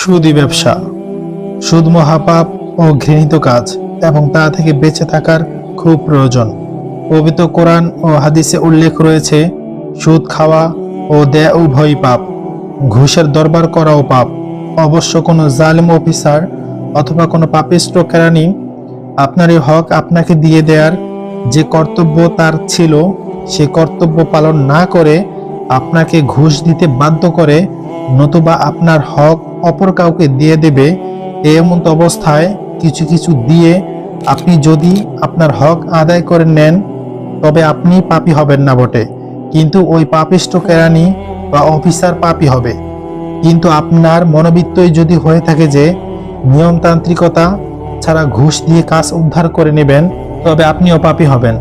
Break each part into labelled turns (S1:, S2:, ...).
S1: সুদি ব্যবসা। সুদ মহাপাপ ও ঘৃণিত কাজ এবং তা থেকে বেঁচে থাকার খুব প্রয়োজন। পবিত্র কোরআন ও হাদিসে উল্লেখ রয়েছে, সুদ খাওয়া ও দেয়া উভয়ই পাপ, ঘুষের দরবার করাও পাপ। অবশ্য কোনো জালিম অফিসার অথবা কোনো পাপিষ্ট কেরানি আপনার এই হক আপনাকে দিয়ে দেয়ার যে কর্তব্য তার ছিল, সে কর্তব্য পালন না করে আপনাকে ঘুষ দিতে বাধ্য করে নতুবা আপনার হক অপর কাউকে দিয়ে দেবে এমন অবস্থায় কিছু কিছু দিয়ে আপনি যদি আপনার হক আদায় করে নেন, তবে আপনি পাপী হবেন না বটে। কিন্তু ওই পাপিষ্ট কেরানি বা অফিসার পাপী হবে। কিন্তু আপনার মনোবৃত্তই যদি হয়ে থাকে যে নিয়মতান্ত্রিকতা ছাড়া ঘুষ দিয়ে কাজ উদ্ধার করে নেবেন, তবে আপনিও পাপী হবেন।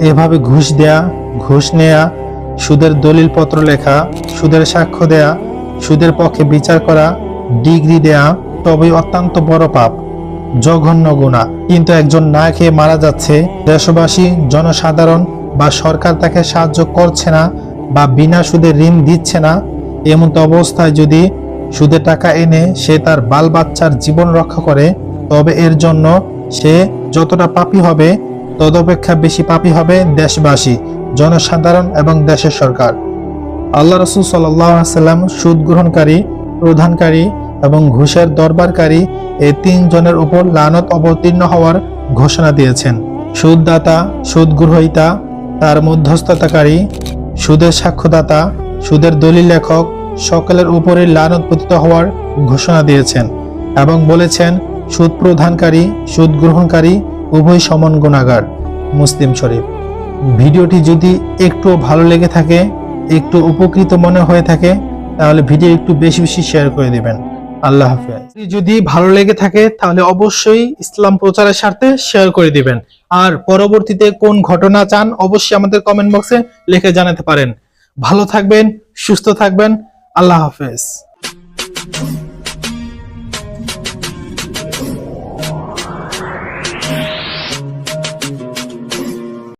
S1: এভাবে ঘুষ দেয়া, ঘুষ নেয়া, সুদের দলিলপত্র লেখা, সুদের সাক্ষ্য দেয়া সুদের পক্ষে বিচার করা ডিগ্রি দেয়া তবেই অত্যন্ত বড় পাপ, জঘন্য গুণা কিন্তু একজন না খেয়ে মারা যাচ্ছে দেশবাসী, জনসাধারণ বা সরকার তাকে সাহায্য করছে না বা বিনা সুদে ঋণ দিচ্ছে না, এমন অবস্থায় যদি সুদে টাকা এনে সে তার বাল বাচ্চার জীবন রক্ষা করে, তবে এর জন্য সে যতটা পাপী হবে, তদপেক্ষা বেশি পাপী হবে দেশবাসী, জনসাধারণ এবং দেশের সরকার। আল্লাহ রসুল সাল্লাম সুদ গ্রহণকারী, প্রধানকারী এবং ঘুষের দরবারকারী এই তিনজনের উপর লানত অবতীর্ণ হওয়ার ঘোষণা দিয়েছেন। সুদদাতা, সুদ গ্রহীতা, তার মধ্যস্থতাকারী, সুদের সাক্ষ্যদাতা, সুদের দলিল লেখক সকলের উপরে লানত পতিত হওয়ার ঘোষণা দিয়েছেন এবং বলেছেন, সুদ প্রধানকারী, সুদ গ্রহণকারী উভয় সমান গুণাগার। মুসলিম শরীফ। ভিডিওটি যদি একটু ভালো লেগে থাকে একটু উপকৃত মনে হয়ে থাকে, তাহলে ভিডিও একটু বেশি বেশি শেয়ার করে দেবেন। আল্লাহ হাফেজ। যদি ভালো লেগে থাকে, তাহলে অবশ্যই ইসলাম প্রচারের স্বার্থে শেয়ার করে দিবেন। আর পরবর্তীতে কোন ঘটনা চান, অবশ্যই আমাদের কমেন্ট বক্সে লিখে জানাতে পারেন। ভালো থাকবেন, সুস্থ থাকবেন, আল্লাহ হাফেজ।